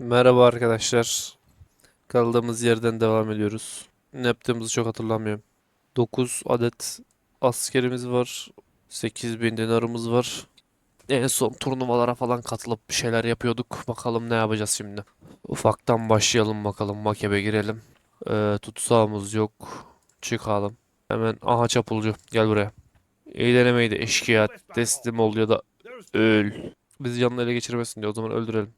Merhaba arkadaşlar. Kaldığımız yerden devam ediyoruz. Ne yaptığımızı çok hatırlamıyorum. 9 adet askerimiz var. 8000 dinarımız var. En son turnuvalara falan katılıp bir şeyler yapıyorduk. Bakalım ne yapacağız şimdi. Ufaktan başlayalım bakalım. Makebe girelim. Ee, tutsağımız yok. Çıkalım. Hemen aha çapulcu gel buraya. İyi denemeydi eşkıya. Teslim ol ya da öl. Bizi yanına ele geçirmesin diye o zaman öldürelim.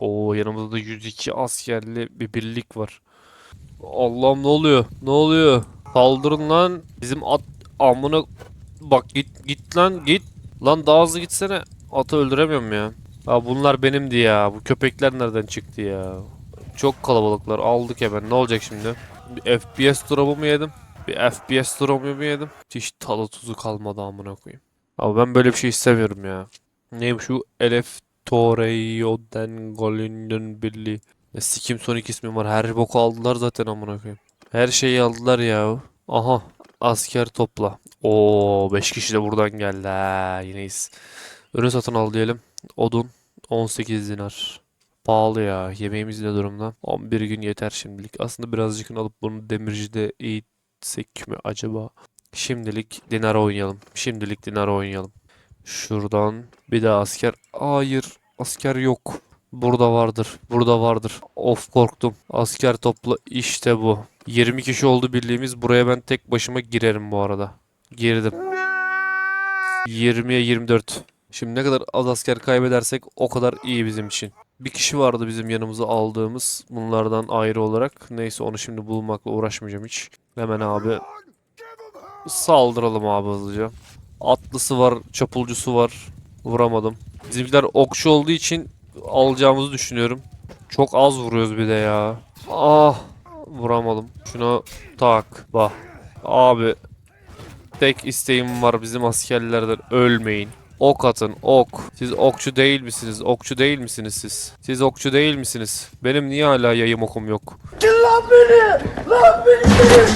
Oo yanımızda 102 askerli bir birlik var. Allah'ım ne oluyor? Ne oluyor? Saldırın lan. Bizim at amına bak git git lan git. Lan daha hızlı gitsene. Atı öldüremiyorum ya. Ya bunlar benimdi ya. Bu köpekler nereden çıktı ya? Çok kalabalıklar. Aldık hemen. Ne olacak şimdi? Bir FPS drop'u mu yedim? Bir FPS drop'u mu yedim? Hiç tadı tuzu kalmadı amına koyayım. Abi ben böyle bir şey istemiyorum ya. Neymiş şu Elef Torreio den Golünden Birliği. Ne sikim son iki ismi var. Her boku aldılar zaten amına koyayım. Her şeyi aldılar ya. Aha. Asker topla. Oo 5 kişi de buradan geldi. Ha, yeneyiz. Ürün satın al diyelim. Odun 18 dinar. Pahalı ya. Yemeğimiz ne durumda? 11 gün yeter şimdilik. Aslında birazcık alıp bunu demircide eğitsek mi acaba? Şimdilik dinar oynayalım. Şimdilik dinar oynayalım. Şuradan bir daha asker. Hayır, asker yok. Burada vardır. Burada vardır. Of korktum. Asker topla işte bu. 20 kişi oldu birliğimiz. Buraya ben tek başıma girerim bu arada. Girdim. 20'ye 24. Şimdi ne kadar az asker kaybedersek o kadar iyi bizim için. Bir kişi vardı bizim yanımıza aldığımız bunlardan ayrı olarak. Neyse onu şimdi bulmakla uğraşmayacağım hiç. Hemen abi saldıralım abi hızlıca. Atlısı var, çapulcusu var. Vuramadım. Bizimkiler okçu olduğu için alacağımızı düşünüyorum. Çok az vuruyoruz bir de ya. Ah, vuramadım. Şunu tak. Bak. Abi tek isteğim var bizim askerlerden ölmeyin. Ok atın, ok. Siz okçu değil misiniz? Okçu değil misiniz siz? Siz okçu değil misiniz? Benim niye hala yayım okum yok?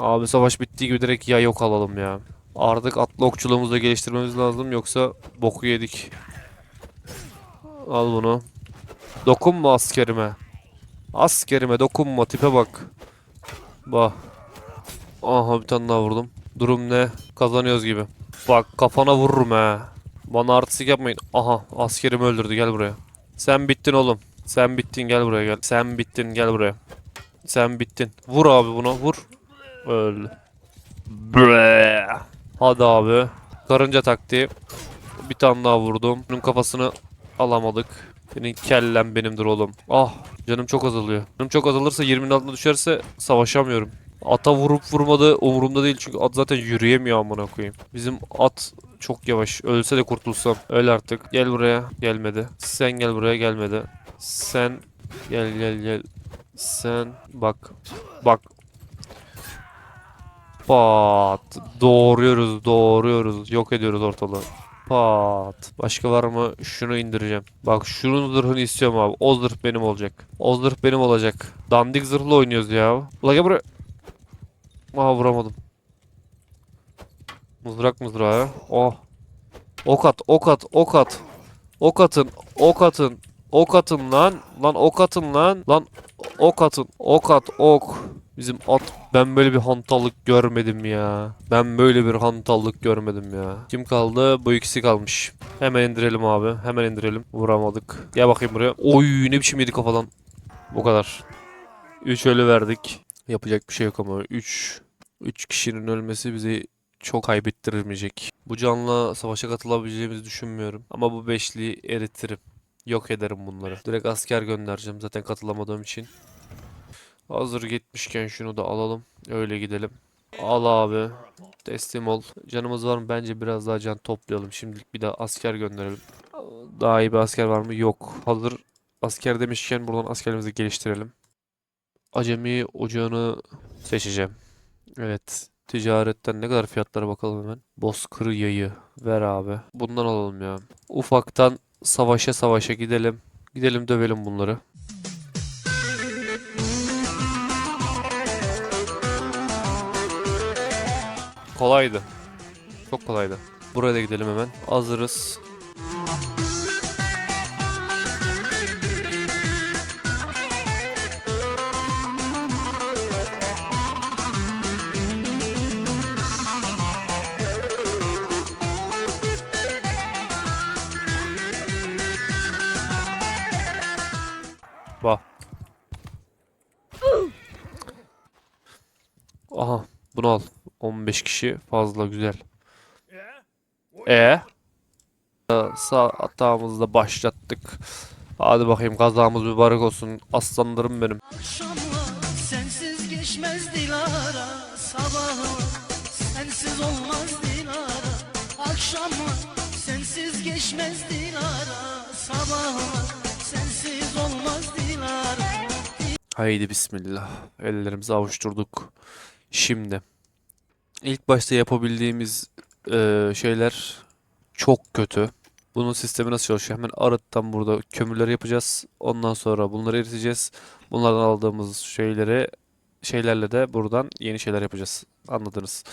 Abi savaş bittiği gibi direkt yay ok alalım ya. Artık atlı okçuluğumuzu da geliştirmemiz lazım yoksa boku yedik. Al bunu. Dokunma askerime. Askerime dokunma tipe bak. Bak. Aha bir tane daha vurdum. Durum ne? Kazanıyoruz gibi. Bak kafana vururum he. Bana artistik yapmayın. Aha askerimi öldürdü gel buraya. Sen bittin oğlum. Sen bittin gel buraya gel. Sen bittin gel buraya. Sen bittin. Vur abi buna vur. Öldü. Bre. Hadi abi. Karınca taktiği. Bir tane daha vurdum. Bunun kafasını alamadık. Senin kellen benimdir oğlum. Ah canım çok azalıyor. Canım çok azalırsa 20'nin altına düşerse savaşamıyorum. Ata vurup vurmadı umurumda değil çünkü at zaten yürüyemiyor amına koyayım. Bizim at çok yavaş. Ölse de kurtulsam. Öl artık. Gel buraya. Gelmedi. Sen gel buraya gelmedi. Sen gel gel gel. Sen bak. Bak. Pat. Doğruyoruz, doğruyoruz. Yok ediyoruz ortalığı. Pat. Başka var mı? Şunu indireceğim. Bak şunun zırhını istiyorum abi. O zırh benim olacak. O zırh benim olacak. Dandik zırhla oynuyoruz ya. Ula gel buraya. Aa vuramadım. Mızrak mızrağı. Oh. Ok at, ok at, ok at. Ok atın, ok atın. Ok atın lan. Lan ok atın lan. Lan ok atın. Ok at, ok. Bizim at ben böyle bir hantallık görmedim ya. Ben böyle bir hantallık görmedim ya. Kim kaldı? Bu ikisi kalmış. Hemen indirelim abi. Hemen indirelim. Vuramadık. Gel bakayım buraya. Oy ne biçim yedi kafadan. Bu kadar. 3 ölü verdik. Yapacak bir şey yok ama 3 3 kişinin ölmesi bizi çok kaybettirmeyecek. Bu canla savaşa katılabileceğimizi düşünmüyorum. Ama bu beşliği eritirim. Yok ederim bunları. Direkt asker göndereceğim zaten katılamadığım için. Hazır gitmişken şunu da alalım. Öyle gidelim. Al abi. Teslim ol. Canımız var mı? Bence biraz daha can toplayalım. Şimdilik bir daha asker gönderelim. Daha iyi bir asker var mı? Yok. Hazır asker demişken buradan askerimizi geliştirelim. Acemi ocağını seçeceğim. Evet. Ticaretten ne kadar fiyatlara bakalım hemen. Bozkırı yayı. Ver abi. Bundan alalım ya. Ufaktan savaşa savaşa gidelim. Gidelim dövelim bunları. kolaydı. Çok kolaydı. Buraya da gidelim hemen. Hazırız. Bak. Aha bunu al. 15 kişi fazla güzel. E sağ atağımızı başlattık. Hadi bakayım kazamız mübarek olsun. Aslanlarım benim. Sensiz geçmez Dilara sensiz olmaz Dilara sensiz geçmez Dilara sensiz olmaz Dilara Haydi bismillah. Ellerimizi avuşturduk. Şimdi ilk başta yapabildiğimiz eee, şeyler çok kötü. Bunun sistemi nasıl çalışıyor? Hemen arıttan burada kömürleri yapacağız. Ondan sonra bunları eriteceğiz. Bunlardan aldığımız şeyleri şeylerle de buradan yeni şeyler yapacağız. Anladınız.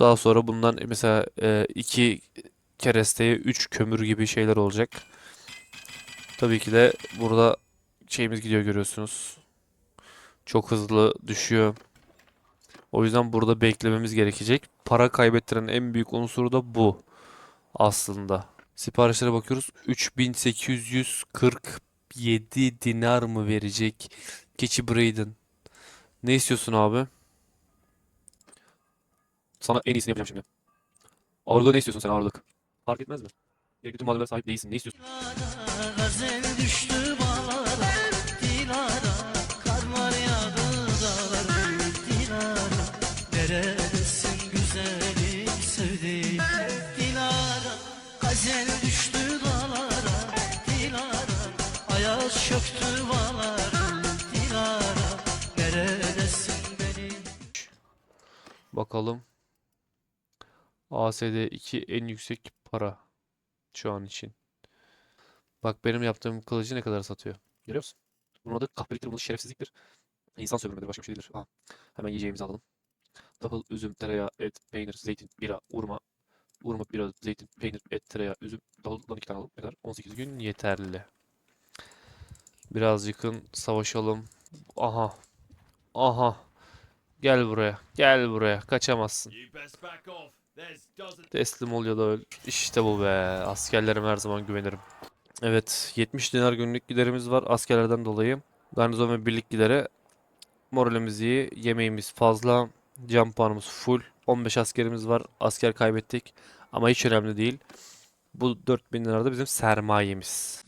Daha sonra bundan mesela eee, iki keresteye üç kömür gibi şeyler olacak. Tabii ki de burada şeyimiz gidiyor görüyorsunuz. Çok hızlı düşüyor. O yüzden burada beklememiz gerekecek. Para kaybettiren en büyük unsur da bu aslında. Siparişlere bakıyoruz. 3847 dinar mı verecek? Keçi Braden. Ne istiyorsun abi? Sana en iyisini yapacağım şimdi. Ağırlığı ne istiyorsun sen ağırlık? Fark etmez mi? Bütün malzemelere sahip değilsin. Ne istiyorsun? Dilara Gazel düştü Gazel düştü dağlara Dilara Ayaz çöktü bağlara Dilara Neredesin benim Bakalım. ASD 2 en yüksek para şu an için. Bak benim yaptığım kılıcı ne kadar satıyor. Görüyor musun? Bunun adı kahpeliktir, bunun şerefsizliktir. İnsan sömürmedir, başka bir şey değildir. Aha. Hemen yiyeceğimizi alalım. Tahıl, üzüm, tereyağı, et, peynir, zeytin, bira, urma. Urma, bira, zeytin, peynir, et, tereyağı, üzüm. Tahıldan iki tane. Ne kadar? 18 gün yeterli. Biraz yakın savaşalım. Aha. Aha. Gel buraya. Gel buraya. Kaçamazsın. Teslim ol ya da öl. İşte bu be. Askerlerime her zaman güvenirim. Evet. 70 dinar günlük giderimiz var askerlerden dolayı. Garnizon ve birlik gideri. Moralimiz iyi. Yemeğimiz fazla. Can puanımız full. 15 askerimiz var. Asker kaybettik. Ama hiç önemli değil. Bu 4000 dinar da bizim sermayemiz.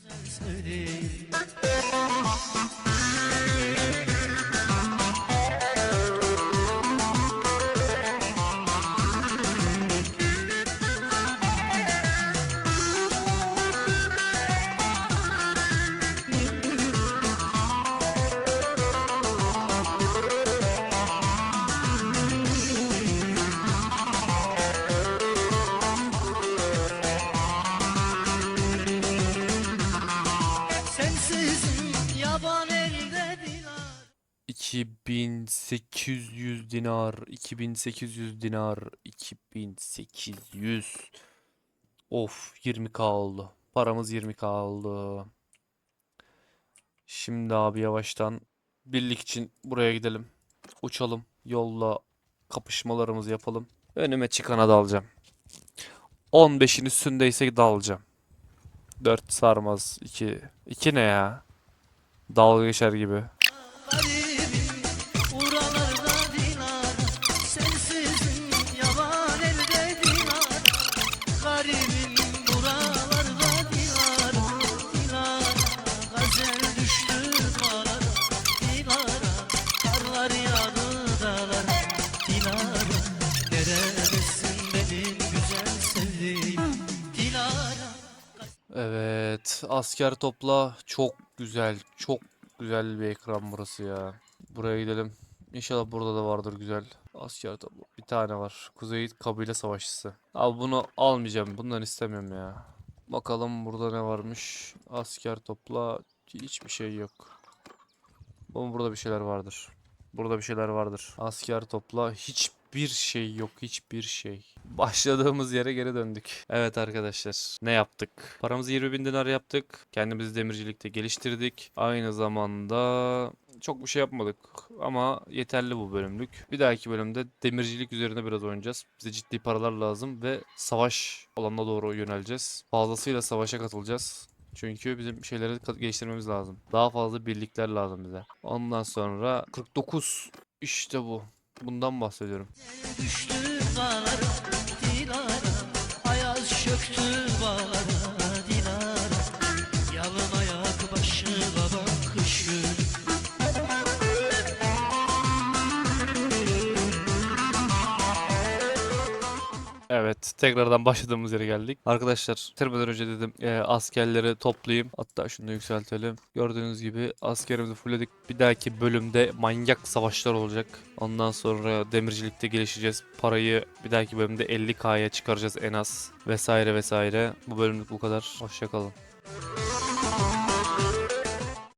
2800 dinar, 2800 dinar, 2800. Of 20k oldu. Paramız 20k oldu. Şimdi abi yavaştan birlik için buraya gidelim. Uçalım. Yolla kapışmalarımızı yapalım. Önüme çıkana dalacağım. 15'in üstündeyse dalacağım. 4 sarmaz. 2. 2 ne ya? Dalga geçer gibi. Evet, asker topla. Çok güzel, çok güzel bir ekran burası ya. Buraya gidelim. İnşallah burada da vardır güzel. Asker topla. Bir tane var. Kuzey kabile savaşçısı. Abi bunu almayacağım. Bundan istemiyorum ya. Bakalım burada ne varmış. Asker topla. Hiçbir şey yok. Ama burada bir şeyler vardır. Burada bir şeyler vardır. Asker topla. Hiçbir şey yok. Hiçbir şey. Başladığımız yere geri döndük. Evet arkadaşlar. Ne yaptık? Paramızı 20 bin dinar yaptık. Kendimizi demircilikte geliştirdik. Aynı zamanda çok bir şey yapmadık. Ama yeterli bu bölümlük. Bir dahaki bölümde demircilik üzerine biraz oynayacağız. Bize ciddi paralar lazım ve savaş alanına doğru yöneleceğiz. Fazlasıyla savaşa katılacağız. Çünkü bizim şeyleri geliştirmemiz lazım. Daha fazla birlikler lazım bize. Ondan sonra 49 işte bu. Bundan bahsediyorum. Düştü dağlara Dilara Ayaz çöktü bağlara tekrardan başladığımız yere geldik. Arkadaşlar, bitirmeden önce dedim e, askerleri toplayayım. Hatta şunu da yükseltelim. Gördüğünüz gibi askerimizi fullledik. Bir dahaki bölümde manyak savaşlar olacak. Ondan sonra demircilikte gelişeceğiz. Parayı bir dahaki bölümde 50k'ya çıkaracağız en az. Vesaire vesaire. Bu bölümlük bu kadar. Hoşçakalın.